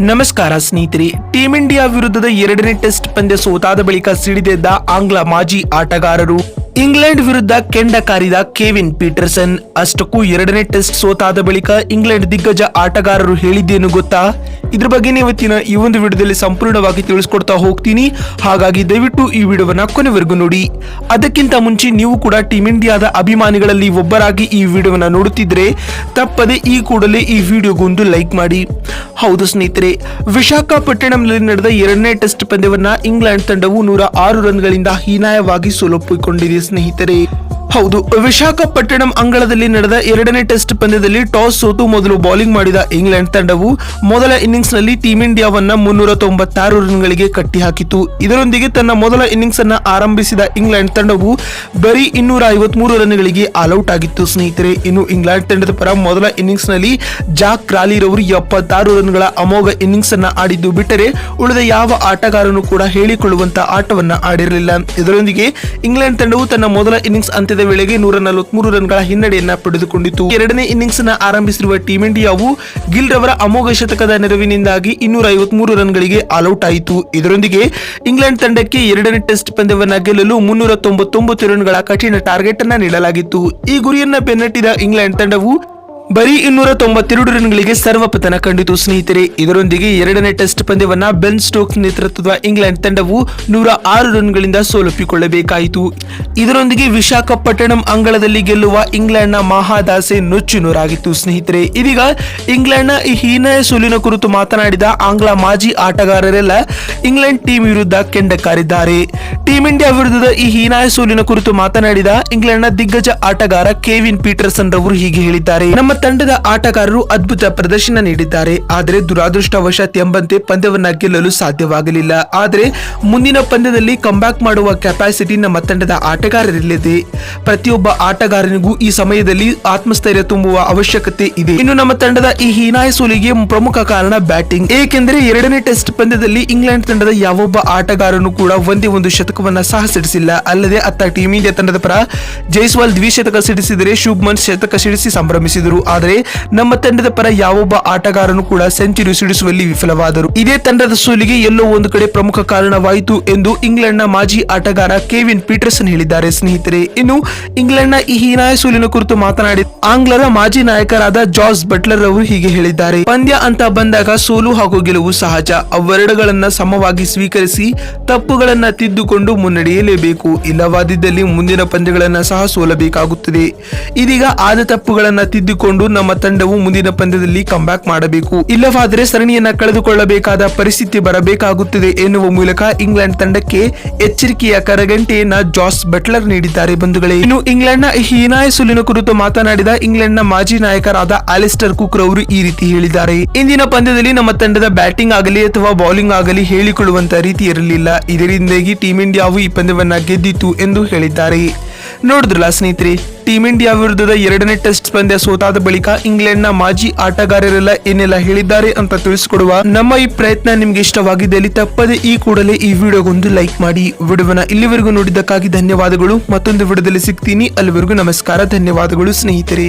ನಮಸ್ಕಾರ ಸ್ನೇಹಿತರೆ team India ವಿರುದ್ಧದ ಎರಡನೇ ಟೆಸ್ಟ್ ಪಂದ್ಯ ಸೋತಾದ ಬಳಿಕ ಸಿಡಿದೆದ್ದ ಆಂಗ್ಲ ಮಾಜಿ ಆಟಗಾರರು ಇಂಗ್ಲೆಂಡ್ ವಿರುದ್ಧ ಕೆಂಡ ಕಾರಿದ ಕೆವಿನ್ ಪೀಟರ್ಸನ್ ಅಷ್ಟಕ್ಕೂ ಎರಡನೇ ಟೆಸ್ಟ್ ಸೋತಾದ ಬಳಿಕ ಇಂಗ್ಲೆಂಡ್ ದಿಗ್ಗಜ ಆಟಗಾರರು ಹೇಳಿದ್ದೇನು ಗೊತ್ತಾ? ಇದ್ರ ಬಗ್ಗೆ ಇವತ್ತಿನ ಈ ಒಂದು ವಿಡಿಯೋದಲ್ಲಿ ಸಂಪೂರ್ಣವಾಗಿ ತಿಳಿಸ್ಕೊಡ್ತಾ ಹೋಗ್ತೀನಿ. ಹಾಗಾಗಿ ದಯವಿಟ್ಟು ಈ ವಿಡಿಯೋವನ್ನ ಕೊನೆವರೆಗೂ ನೋಡಿ. ಅದಕ್ಕಿಂತ ಮುಂಚೆ ನೀವು ಕೂಡ ಟೀಂ ಇಂಡಿಯಾದ ಅಭಿಮಾನಿಗಳಲ್ಲಿ ಒಬ್ಬರಾಗಿ ಈ ವಿಡಿಯೋವನ್ನ ನೋಡುತ್ತಿದ್ರೆ, ತಪ್ಪದೆ ಈ ಕೂಡಲೇ ಈ ವಿಡಿಯೋಗೊಂದು ಲೈಕ್ ಮಾಡಿ. ಹೌದು ಸ್ನೇಹಿತರೆ, ವಿಶಾಖಪಟ್ಟಣಂನಲ್ಲಿ ನಡೆದ ಎರಡನೇ ಟೆಸ್ಟ್ ಪಂದ್ಯವನ್ನ ಇಂಗ್ಲೆಂಡ್ ತಂಡವು ನೂರ ಆರು ರನ್ಗಳಿಂದ ಹೀನಾಯವಾಗಿ ಸೋಲೊಪ್ಪಿಕೊಂಡಿದೆ ಸ್ನೇಹಿತರೆ. ಹೌದು, ವಿಶಾಖಪಟ್ಟಣಂ ಅಂಗಳದಲ್ಲಿ ನಡೆದ ಎರಡನೇ ಟೆಸ್ಟ್ ಪಂದ್ಯದಲ್ಲಿ ಟಾಸ್ ಸೋತು ಮೊದಲು ಬೌಲಿಂಗ್ ಮಾಡಿದ ಇಂಗ್ಲೆಂಡ್ ತಂಡವು ಮೊದಲ ಇನ್ನಿಂಗ್ಸ್ನಲ್ಲಿ ಟೀಂ ಇಂಡಿಯಾವನ್ನ ಮುನ್ನೂರ ತೊಂಬತ್ತಾರು ರನ್ಗಳಿಗೆ ಕಟ್ಟಿಹಾಕಿತು. ಇದರೊಂದಿಗೆ ತನ್ನ ಮೊದಲ ಇನ್ನಿಂಗ್ಸ್ ಅನ್ನ ಆರಂಭಿಸಿದ ಇಂಗ್ಲೆಂಡ್ ತಂಡವು ಬರೀ ಇನ್ನೂರ ಐವತ್ಮೂರು ರನ್ಗಳಿಗೆ ಆಲ್ಔಟ್ ಆಗಿತ್ತು. ಸ್ನೇಹಿತರೆ, ಇನ್ನು ಇಂಗ್ಲೆಂಡ್ ತಂಡದ ಪರ ಮೊದಲ ಇನ್ನಿಂಗ್ಸ್ನಲ್ಲಿ ಜಾಕ್ ಕ್ರಾಲಿರವರು ಎಪ್ಪತ್ತಾರು ರನ್ಗಳ ಅಮೋಘ ಇನ್ನಿಂಗ್ಸ್ ಅನ್ನ ಆಡಿದ್ದು ಬಿಟ್ಟರೆ ಉಳಿದ ಯಾವ ಆಟಗಾರನು ಕೂಡ ಹೇಳಿಕೊಳ್ಳುವಂತಹ ಆಟವನ್ನ ಆಡಿರಲಿಲ್ಲ. ಇದರೊಂದಿಗೆ ಇಂಗ್ಲೆಂಡ್ ತಂಡವು ತನ್ನ ಮೊದಲ ಇನ್ನಿಂಗ್ಸ್ ಅಂತ್ಯದ ವೇಳೆಗೆ ನೂರ ನಲವತ್ಮೂರು ರನ್ಗಳ ಹಿನ್ನಡೆಯನ್ನ ಪಡೆದುಕೊಂಡಿತು. ಎರಡನೇ ಇನ್ನಿಂಗ್ಸ್ನ ಆರಂಭಿಸಿರುವ ಟೀಂ ಇಂಡಿಯಾವು ಗಿಲ್ ರವರ ಅಮೋಘ ಶತಕದ ನೆರವಿನಿಂದಾಗಿ ಇನ್ನೂರ ಐವತ್ಮೂರು ರನ್ಗಳಿಗೆ ಆಲ್ಔಟ್ ಆಯಿತು. ಇದರೊಂದಿಗೆ ಇಂಗ್ಲೆಂಡ್ ತಂಡಕ್ಕೆ ಎರಡನೇ ಟೆಸ್ಟ್ ಪಂದ್ಯವನ್ನ ಗೆಲ್ಲಲು ಮುನ್ನೂರ ತೊಂಬತ್ತೊಂಬತ್ತು ರನ್ಗಳ ಕಠಿಣ ಟಾರ್ಗೆಟ್ ಅನ್ನ ನೀಡಲಾಗಿತ್ತು. ಈ ಗುರಿಯನ್ನ ಬೆನ್ನಟ್ಟಿದ ಇಂಗ್ಲೆಂಡ್ ತಂಡವು ಬರೀ ಇನ್ನೂರ ತೊಂಬತ್ತೆರಡು ರನ್ಗಳಿಗೆ ಸರ್ವಪತನ ಕಂಡಿತು ಸ್ನೇಹಿತರೆ. ಇದರೊಂದಿಗೆ ಎರಡನೇ ಟೆಸ್ಟ್ ಪಂದ್ಯವನ್ನ ಬೆನ್ ಸ್ಟೋಕ್ಸ್ ನೇತೃತ್ವದ ಇಂಗ್ಲೆಂಡ್ ತಂಡವು ನೂರ ಆರು ರನ್ಗಳಿಂದ ಸೋಲೊಪ್ಪಿಕೊಳ್ಳಬೇಕಾಯಿತು. ಇದರೊಂದಿಗೆ ವಿಶಾಖಪಟ್ಟಣಂ ಅಂಗಳದಲ್ಲಿ ಗೆಲ್ಲುವ ಇಂಗ್ಲೆಂಡ್ನ ಮಹಾದಾಸೆ ನುಚ್ಚು ನೂರಾಗಿತ್ತು ಸ್ನೇಹಿತರೆ. ಇದೀಗ ಇಂಗ್ಲೆಂಡ್ನ ಈ ಹೀನಾಯ ಸೋಲಿನ ಕುರಿತು ಮಾತನಾಡಿದ ಆಂಗ್ಲ ಮಾಜಿ ಆಟಗಾರರೆಲ್ಲ ಇಂಗ್ಲೆಂಡ್ ಟೀಮ್ ವಿರುದ್ಧ ಕೆಂಡ ಕಾರಿದ್ದಾರೆ ಟೀಂ ಇಂಡಿಯಾ ವಿರುದ್ಧದ ಈ ಹೀನಾಯ ಸೋಲಿನ ಕುರಿತು ಮಾತನಾಡಿದ ಇಂಗ್ಲೆಂಡ್ನ ದಿಗ್ಗಜ ಆಟಗಾರ ಕೆವಿನ್ ಪೀಟರ್ಸನ್ ರವರು ಹೀಗೆ ಹೇಳಿದ್ದಾರೆ. ನಮ್ಮ ತಂಡದ ಆಟಗಾರರು ಅದ್ಭುತ ಪ್ರದರ್ಶನ ನೀಡಿದ್ದಾರೆ. ಆದರೆ ದುರಾದೃಷ್ಟವಶಾತ್ ಎಂಬಂತೆ ಪಂದ್ಯವನ್ನು ಗೆಲ್ಲಲು ಸಾಧ್ಯವಾಗಲಿಲ್ಲ. ಆದರೆ ಮುಂದಿನ ಪಂದ್ಯದಲ್ಲಿ ಕಂಬ್ಯಾಕ್ ಮಾಡುವ ಕೆಪಾಸಿಟಿ ನಮ್ಮ ತಂಡದ ಆಟಗಾರರಿಲ್ಲದೆ. ಪ್ರತಿಯೊಬ್ಬ ಆಟಗಾರನಿಗೂ ಈ ಸಮಯದಲ್ಲಿ ಆತ್ಮಸ್ಥೈರ್ಯ ತುಂಬುವ ಅವಶ್ಯಕತೆ ಇದೆ. ಇನ್ನು ನಮ್ಮ ತಂಡದ ಈ ಹೀನಾಯ ಸೋಲಿಗೆ ಪ್ರಮುಖ ಕಾರಣ ಬ್ಯಾಟಿಂಗ್. ಏಕೆಂದರೆ ಎರಡನೇ ಟೆಸ್ಟ್ ಪಂದ್ಯದಲ್ಲಿ ಇಂಗ್ಲೆಂಡ್ ತಂಡದ ಯಾವೊಬ್ಬ ಆಟಗಾರನು ಕೂಡ ಒಂದೇ ಒಂದು ಶತಕವನ್ನ ಸಹ ಸಿಡಿಸಿಲ್ಲ. ಅಲ್ಲದೆ ಅತ್ತ ಟೀಮ್ ಇಂಡಿಯಾ ತಂಡದ ಪರ ಜೈಸ್ವಾಲ್ ದ್ವಿಶತಕ ಸಿಡಿಸಿದರೆ ಶುಭ್ಮನ್ ಶತಕ ಸಿಡಿಸಿ ಸಂಭ್ರಮಿಸಿದರು. ಆದರೆ ನಮ್ಮ ತಂಡದ ಪರ ಯಾವೊಬ್ಬ ಆಟಗಾರನು ಕೂಡ ಸೆಂಚುರಿ ಸಿಡಿಸುವಲ್ಲಿ ವಿಫಲವಾದರು. ಇದೇ ತಂಡದ ಸೋಲಿಗೆ ಎಲ್ಲೋ ಒಂದು ಕಡೆ ಪ್ರಮುಖ ಕಾರಣವಾಯಿತು ಎಂದು ಇಂಗ್ಲೆಂಡ್ನ ಮಾಜಿ ಆಟಗಾರ ಕೆವಿನ್ ಪೀಟರ್ಸನ್ ಹೇಳಿದ್ದಾರೆ. ಸ್ನೇಹಿತರೆ, ಇನ್ನು ಇಂಗ್ಲೆಂಡ್ನ ಈ ಹೀನಾಯ ಸೋಲಿನ ಕುರಿತು ಮಾತನಾಡಿ ಆಂಗ್ಲರ ಮಾಜಿ ನಾಯಕರಾದ ಜಾರ್ಜ್ ಬಟ್ಲರ್ ಅವರು ಹೀಗೆ ಹೇಳಿದ್ದಾರೆ. ಪಂದ್ಯ ಅಂತ ಬಂದಾಗ ಸೋಲು ಹಾಗೂ ಗೆಲುವು ಸಹಜ. ಅವೆರಡುಗಳನ್ನ ಸಮವಾಗಿ ಸ್ವೀಕರಿಸಿ ತಪ್ಪುಗಳನ್ನ ತಿದ್ದುಕೊಂಡು ಮುನ್ನಡೆಯಲೇಬೇಕು. ಇಲ್ಲವಾದಿದ್ದಲ್ಲಿ ಮುಂದಿನ ಪಂದ್ಯಗಳನ್ನ ಸಹ ಸೋಲಬೇಕಾಗುತ್ತದೆ. ಇದೀಗ ಆದ ತಪ್ಪುಗಳನ್ನ ತಿದ್ದುಕೊಂಡು ನಮ್ಮ ತಂಡವು ಮುಂದಿನ ಪಂದ್ಯದಲ್ಲಿ ಕಂಬ್ಯಾಕ್ ಮಾಡಬೇಕು. ಇಲ್ಲವಾದರೆ ಸರಣಿಯನ್ನ ಕಳೆದುಕೊಳ್ಳಬೇಕಾದ ಪರಿಸ್ಥಿತಿ ಬರಬೇಕಾಗುತ್ತದೆ ಎನ್ನುವ ಮೂಲಕ ಇಂಗ್ಲೆಂಡ್ ತಂಡಕ್ಕೆ ಎಚ್ಚರಿಕೆಯ ಕರಗಂಟೆಯನ್ನ ಜಾಸ್ ಬಟ್ಲರ್ ನೀಡಿದ್ದಾರೆ ಬಂಧುಗಳೇ. ಇನ್ನು ಇಂಗ್ಲೆಂಡ್ನ ಹೀನಾಯ ಸುಲಿನ ಕುರಿತು ಮಾತನಾಡಿದ ಇಂಗ್ಲೆಂಡ್ನ ಮಾಜಿ ನಾಯಕರಾದ ಅಲಿಸ್ಟರ್ ಕುಕ್ ಅವರು ಈ ರೀತಿ ಹೇಳಿದ್ದಾರೆ. ಇಂದಿನ ಪಂದ್ಯದಲ್ಲಿ ನಮ್ಮ ತಂಡದ ಬ್ಯಾಟಿಂಗ್ ಆಗಲಿ ಅಥವಾ ಬೌಲಿಂಗ್ ಆಗಲಿ ಹೇಳಿಕೊಳ್ಳುವಂತ ರೀತಿ ಇರಲಿಲ್ಲ. ಇದರಿಂದಾಗಿ ಟೀಂ ಇಂಡಿಯಾವು ಈ ಪಂದ್ಯವನ್ನ ಗೆದ್ದಿತು ಎಂದು ಹೇಳಿದ್ದಾರೆ. ನೋಡಿದ್ರಲ್ಲ ಸ್ನೇಹಿತರೆ ಟೀಮ್ ಇಂಡಿಯಾ ವಿರುದ್ಧದ ಎರಡನೇ ಟೆಸ್ಟ್ ಪಂದ್ಯ ಸೋತಾದ ಬಳಿಕ ಇಂಗ್ಲೆಂಡ್ನ ಮಾಜಿ ಆಟಗಾರರೆಲ್ಲ ಏನೆಲ್ಲ ಹೇಳಿದ್ದಾರೆ ಅಂತ ತಿಳಿಸಿಕೊಡುವ ನಮ್ಮ ಈ ಪ್ರಯತ್ನ ನಿಮ್ಗೆ ಇಷ್ಟವಾಗಿದ್ದಲ್ಲಿ ತಪ್ಪದೆ ಈ ಕೂಡಲೇ ಈ ವಿಡಿಯೋಗೊಂದು ಲೈಕ್ ಮಾಡಿ. ವಿಡಿಯೋವನ್ನ ಇಲ್ಲಿವರೆಗೂ ನೋಡಿದ್ದಕ್ಕಾಗಿ ಧನ್ಯವಾದಗಳು. ಮತ್ತೊಂದು ವಿಡಿಯೋದಲ್ಲಿ ಸಿಗ್ತೀನಿ. ಅಲ್ಲಿವರೆಗೂ ನಮಸ್ಕಾರ. ಧನ್ಯವಾದಗಳು ಸ್ನೇಹಿತರೆ.